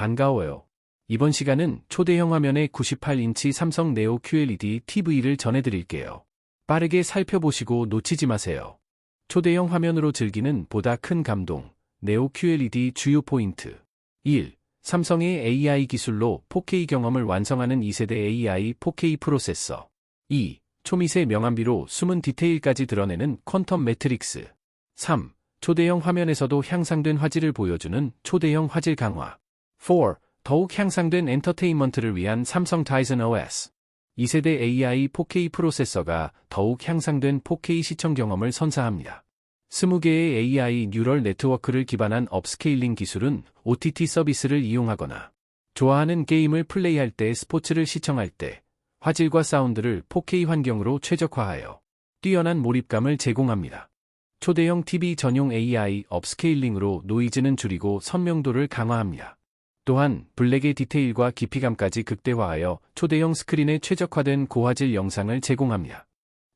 반가워요. 이번 시간은 초대형 화면의 98인치 삼성 네오 QLED TV를 전해드릴게요. 빠르게 살펴보시고 놓치지 마세요. 초대형 화면으로 즐기는 보다 큰 감동. 네오 QLED 주요 포인트. 1. 삼성의 AI 기술로 4K 경험을 완성하는 2세대 AI 4K 프로세서. 2. 초미세 명암비로 숨은 디테일까지 드러내는 퀀텀 매트릭스. 3. 초대형 화면에서도 향상된 화질을 보여주는 초대형 화질 강화. 4. 더욱 향상된 엔터테인먼트를 위한 삼성 타이즌 OS. 2세대 AI 4K 프로세서가 더욱 향상된 4K 시청 경험을 선사합니다. 20개의 AI 뉴럴 네트워크를 기반한 업스케일링 기술은 OTT 서비스를 이용하거나 좋아하는 게임을 플레이할 때 스포츠를 시청할 때 화질과 사운드를 4K 환경으로 최적화하여 뛰어난 몰입감을 제공합니다. 초대형 TV 전용 AI 업스케일링으로 노이즈는 줄이고 선명도를 강화합니다. 또한 블랙의 디테일과 깊이감까지 극대화하여 초대형 스크린에 최적화된 고화질 영상을 제공합니다.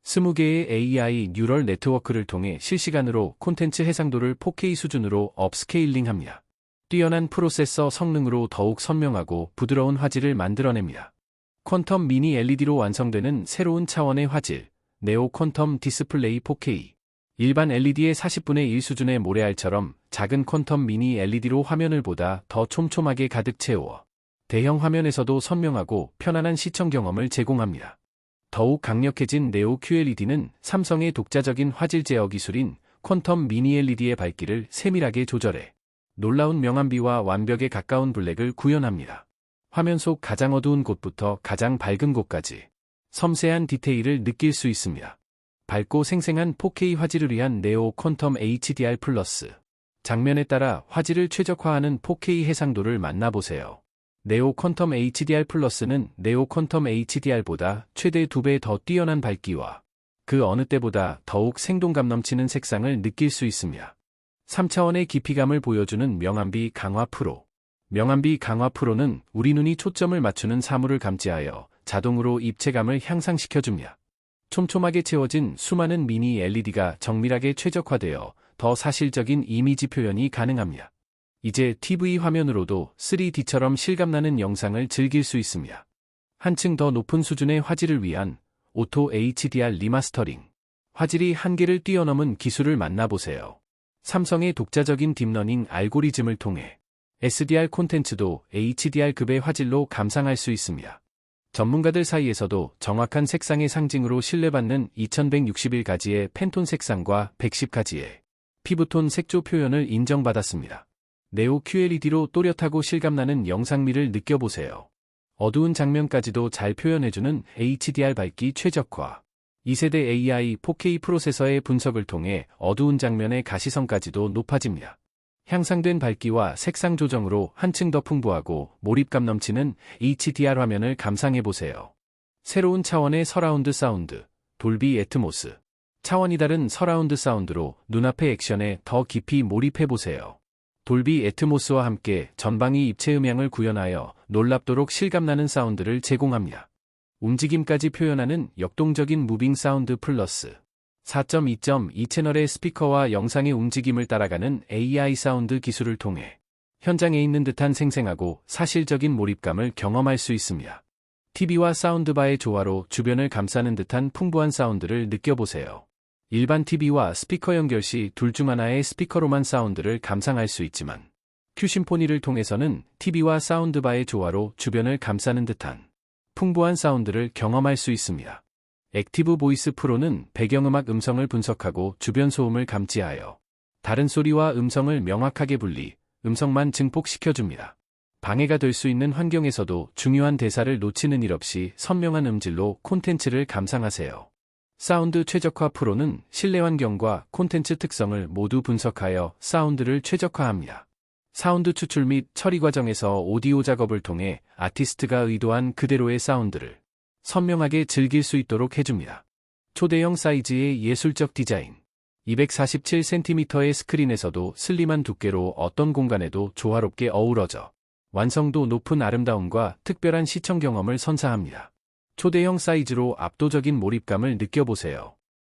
20개의 AI 뉴럴 네트워크를 통해 실시간으로 콘텐츠 해상도를 4K 수준으로 업스케일링합니다. 뛰어난 프로세서 성능으로 더욱 선명하고 부드러운 화질을 만들어냅니다. 퀀텀 미니 LED로 완성되는 새로운 차원의 화질, 네오 퀀텀 디스플레이 4K. 일반 LED의 40분의 1 수준의 모래알처럼 작은 퀀텀 미니 LED로 화면을 보다 더 촘촘하게 가득 채워 대형 화면에서도 선명하고 편안한 시청 경험을 제공합니다. 더욱 강력해진 네오 QLED는 삼성의 독자적인 화질 제어 기술인 퀀텀 미니 LED의 밝기를 세밀하게 조절해 놀라운 명암비와 완벽에 가까운 블랙을 구현합니다. 화면 속 가장 어두운 곳부터 가장 밝은 곳까지 섬세한 디테일을 느낄 수 있습니다. 밝고 생생한 4K 화질을 위한 네오 퀀텀 HDR 플러스. 장면에 따라 화질을 최적화하는 4K 해상도를 만나보세요. 네오 퀀텀 HDR 플러스는 네오 퀀텀 HDR보다 최대 2배 더 뛰어난 밝기와 그 어느 때보다 더욱 생동감 넘치는 색상을 느낄 수 있습니다. 3차원의 깊이감을 보여주는 명암비 강화 프로. 명암비 강화 프로는 우리 눈이 초점을 맞추는 사물을 감지하여 자동으로 입체감을 향상시켜줍니다. 촘촘하게 채워진 수많은 미니 LED가 정밀하게 최적화되어 더 사실적인 이미지 표현이 가능합니다. 이제 TV 화면으로도 3D처럼 실감나는 영상을 즐길 수 있습니다. 한층 더 높은 수준의 화질을 위한 오토 HDR 리마스터링. 화질이 한계를 뛰어넘은 기술을 만나보세요. 삼성의 독자적인 딥러닝 알고리즘을 통해 SDR 콘텐츠도 HDR급의 화질로 감상할 수 있습니다. 전문가들 사이에서도 정확한 색상의 상징으로 신뢰받는 2161가지의 팬톤 색상과 110가지의 피부톤 색조 표현을 인정받았습니다. 네오 QLED로 또렷하고 실감나는 영상미를 느껴보세요. 어두운 장면까지도 잘 표현해주는 HDR 밝기 최적화. 2세대 AI 4K 프로세서의 분석을 통해 어두운 장면의 가시성까지도 높아집니다. 향상된 밝기와 색상 조정으로 한층 더 풍부하고 몰입감 넘치는 HDR 화면을 감상해보세요. 새로운 차원의 서라운드 사운드, 돌비 애트모스. 차원이 다른 서라운드 사운드로 눈앞의 액션에 더 깊이 몰입해보세요. 돌비 애트모스와 함께 전방위 입체 음향을 구현하여 놀랍도록 실감나는 사운드를 제공합니다. 움직임까지 표현하는 역동적인 무빙 사운드 플러스 4.2.2 채널의 스피커와 영상의 움직임을 따라가는 AI 사운드 기술을 통해 현장에 있는 듯한 생생하고 사실적인 몰입감을 경험할 수 있습니다. TV와 사운드바의 조화로 주변을 감싸는 듯한 풍부한 사운드를 느껴보세요. 일반 TV와 스피커 연결 시 둘 중 하나의 스피커로만 사운드를 감상할 수 있지만 큐심포니를 통해서는 TV와 사운드바의 조화로 주변을 감싸는 듯한 풍부한 사운드를 경험할 수 있습니다. 액티브 보이스 프로는 배경음악 음성을 분석하고 주변 소음을 감지하여 다른 소리와 음성을 명확하게 분리, 음성만 증폭시켜줍니다. 방해가 될 수 있는 환경에서도 중요한 대사를 놓치는 일 없이 선명한 음질로 콘텐츠를 감상하세요. 사운드 최적화 프로는 실내 환경과 콘텐츠 특성을 모두 분석하여 사운드를 최적화합니다. 사운드 추출 및 처리 과정에서 오디오 작업을 통해 아티스트가 의도한 그대로의 사운드를 선명하게 즐길 수 있도록 해줍니다. 초대형 사이즈의 예술적 디자인 247cm의 스크린에서도 슬림한 두께로 어떤 공간에도 조화롭게 어우러져 완성도 높은 아름다움과 특별한 시청 경험을 선사합니다. 초대형 사이즈로 압도적인 몰입감을 느껴보세요.